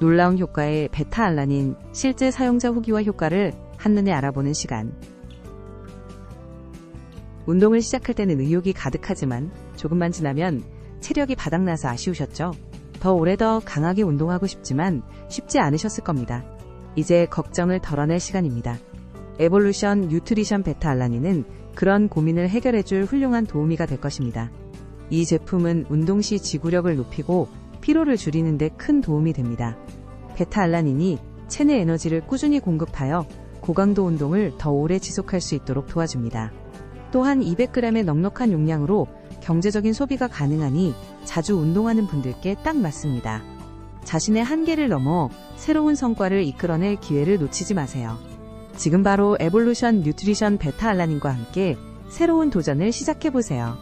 놀라운 효과의 베타 알라닌 실제 사용자 후기와 효과를 한눈에 알아보는 시간. 운동을 시작할 때는 의욕이 가득하지만 조금만 지나면 체력이 바닥나서 아쉬우셨죠? 더 오래 더 강하게 운동하고 싶지만 쉽지 않으셨을 겁니다. 이제 걱정을 덜어낼 시간입니다. 에볼루션 뉴트리션 베타 알라닌은 그런 고민을 해결해줄 훌륭한 도우미가 될 것입니다. 이 제품은 운동 시 지구력을 높이고 피로를 줄이는 데 큰 도움이 됩니다. 베타알라닌이 체내 에너지를 꾸준히 공급하여 고강도 운동을 더 오래 지속할 수 있도록 도와줍니다. 또한 200g의 넉넉한 용량으로 경제적인 소비가 가능하니 자주 운동하는 분들께 딱 맞습니다. 자신의 한계를 넘어 새로운 성과를 이끌어낼 기회를 놓치지 마세요. 지금 바로 에볼루션 뉴트리션 베타알라닌과 함께 새로운 도전을 시작해보세요.